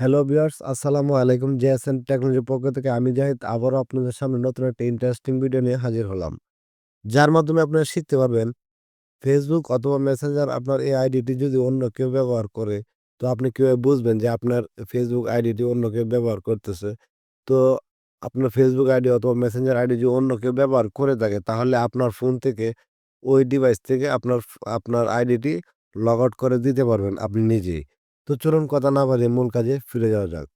Hello viewers আসসালামু আলাইকুম। জেএসএন টেকনোলজির পক্ষ থেকে আমি জাহিদ, আবারও আপনাদের সামনে নতুন একটা ইন্টারেস্টিং ভিডিও নিয়ে হাজির হলাম। যার মাধ্যমে আপনারা শিখতে পারবেন ফেসবুক অথবা মেসেঞ্জার আপনার এই আইডিটি যদি অন্য কেউ ব্যবহার করে, তো আপনি কীভাবে বুঝবেন যে আপনার ফেসবুক আইডিটি অন্য কেউ ব্যবহার করতেছে? তো আপনার ফেসবুক আইডি অথবা মেসেঞ্জার আইডি যদি অন্য কেউ ব্যবহার করে থাকে, তাহলে আপনার ফোন থেকে, ওই ডিভাইস থেকে আপনার আপনার আইডিটি লগ আউট করে দিতে পারবেন আপনি নিজেই। তো চলুন কথা না বাড়িয়ে মূল কাজে ফিরে যাওয়া যাক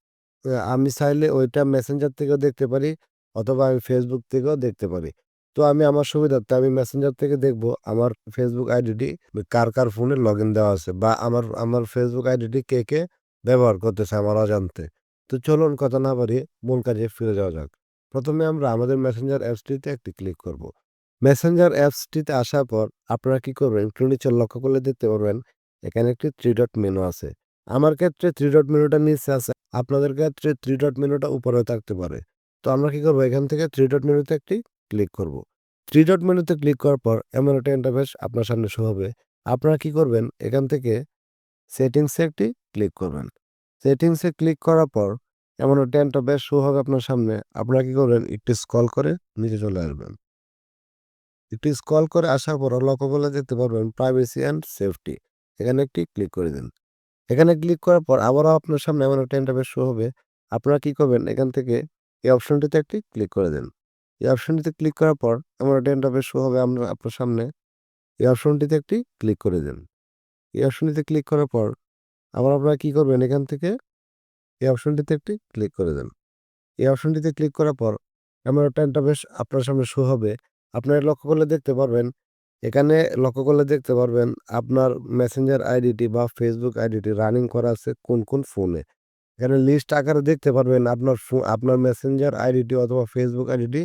আমি চাইলে ওইটা মেসেঞ্জার থেকেও দেখতে পারি অথবা আমি ফেসবুক থেকেও দেখতে পারি। তো আমি আমার সুবিধার্থে আমি মেসেঞ্জার থেকে দেখব আমার ফেসবুক আইডিটি কার, কার ফোনে লগইন দেওয়া আছে বা আমার আমার ফেসবুক আইডিটি কে, কে ব্যবহার করতেছে আমার অজান্তে। তো চলুন কথা না বাড়িয়ে মূল কাজে ফিরে যাওয়া যাক। প্রথমে আমরা আমাদের মেসেঞ্জার অ্যাপসটিতে একটি ক্লিক করব। মেসেঞ্জার অ্যাপসটিতে আসার পর আপনারা কি করবেন একটু নিচে লক্ষ্য করলে দেখতে পারবেন এখানে একটি থ্রি ডট মেনু আছে। আমার ক্ষেত্রে থ্রি ডট মেনুটা নিচে আছে। আপনাদের ক্ষেত্রে থ্রি ডট মেনুটা উপরেও থাকতে পারে। তো আমরা কি করব এখান থেকে থ্রি ডট মেনুতে একটি ক্লিক করব। থ্রি ডট মেনুতে ক্লিক করার পর এমন একটা ইন্টারফেস আপনার সামনে শো হবে। আপনারা কি করবেন এখান থেকে সেটিংসে একটি ক্লিক করবেন। সেটিংসে ক্লিক করার পর এমন একটা ইন্টারফেস শো হবে আপনার সামনে। আপনারা কি করবেন একটু স্কল করে নিচে চলে আসবেন। একটু স্কল করে আসার পর লক্ষ্য করলে দেখতে পারবেন প্রাইভেসি অ্যান্ড সেফটি। এখানে একটি ক্লিক করে দিন। এখানে ক্লিক করার পর আবারও আপনার সামনে এমন একটা ইন্টারফেস শো হবে। আপনারা কি করবেন এখান থেকে এই অপশনটিতে একটি ক্লিক করে দিন। এই অপশনটিতে ক্লিক করার পর এমন একটা ইন্টারফেস শো হবে আমরা, আপনার সামনে। এই অপশনটিতে একটি ক্লিক করে দিন। এই অপশনটিতে ক্লিক করার পর আবার আপনারা কি করবেন এখান থেকে এই অপশনটিতে একটি ক্লিক করে দেন। এই অপশনটিতে ক্লিক করার পর এমন একটা ইন্টারফেস আপনার সামনে শো হবে। আপনারা লক্ষ্য করলে দেখতে পারবেন এখানে লক্ষ্য করলে দেখতে পারবেন আপনার মেসেঞ্জার আইডিটি বা ফেসবুক আইডিটি রানিং করা আছে কোন, কোন ফোনে। এখানে লিস্ট আকারে দেখতে পারবেন আপনার আপনার মেসেঞ্জার আইডিটি অথবা ফেসবুক আইডিটি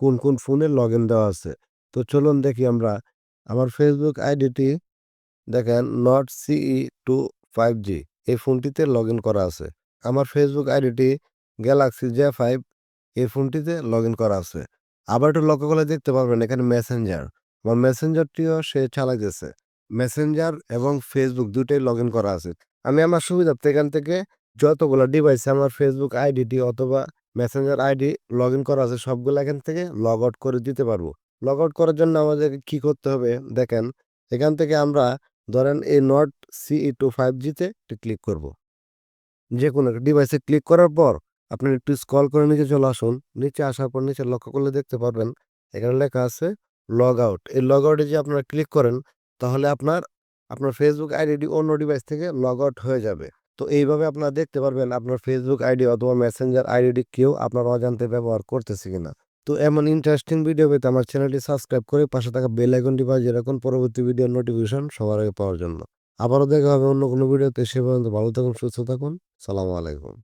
কোন, কোন ফোনে লগইন দেওয়া আছে। তো চলুন দেখি আমরা আমার ফেসবুক আইডিটি দেখেন নট সিই টু ফাইভ জি এই ফোনটিতে লগইন করা আছে। আমার ফেসবুক আইডিটি গ্যালাক্সি জে ফাইভ এই ফোনটিতে লগইন করা আছে। আবার একটু লক্ষ্য করলে দেখতে পারবেন এখানে মেসেঞ্জার। আমার মেসেঞ্জারটিও সে চালাইতেছে। মেসেঞ্জার এবং ফেসবুক দুটোই লগইন করা আছে। আমি আমার সুবিধার্থে এখান থেকে যতগুলা ডিভাইসে আমার ফেসবুক আইডিটি অথবা মেসেঞ্জার আইডি লগইন করা আছে, সবগুলো এখান থেকে লগ আউট করে দিতে পারব। লগ আউট করার জন্য আমাদেরকে কি করতে হবে দেখেন, এখান থেকে আমরা ধরেন এই নট সিই টু ফাইভ জিতে ক্লিক করব। যেকোনো একটা ডিভাইসে ক্লিক করার পর আপনি একটু স্ক্রল করে নিচে চলে আসুন। নিচে আসার পর নিচে লক্ষ্য করলে দেখতে পারবেন, এখানে লেখা আছে লগ আউট। এই লগ আউটে যদি আপনারা ক্লিক করেন তাহলে আপনার, আপনার ফেসবুক আইডিটি অন্য ডিভাইস থেকে লগ আউট হয়ে যাবে। তো এইভাবে আপনারা দেখতে পারবেন আপনার ফেসবুক আইডি অথবা মেসেঞ্জার আইডিটি কেউ আপনার অজান্তে ব্যবহার করতেছে কিনা। তো এমন ইন্টারেস্টিং ভিডিও পেতে আমার চ্যানেলটি সাবস্ক্রাইব করে পাশে থাকা বেল আইকনটি বাজিয়ে রাখুন পরবর্তী ভিডিওর নোটিফিকেশন সবার আগে পাওয়ার জন্য। আবারও দেখা হবে অন্য কোনো ভিডিওতে সে পর্যন্ত ভালো থাকুন, সুস্থ থাকুন। সালামু আলাইকুম।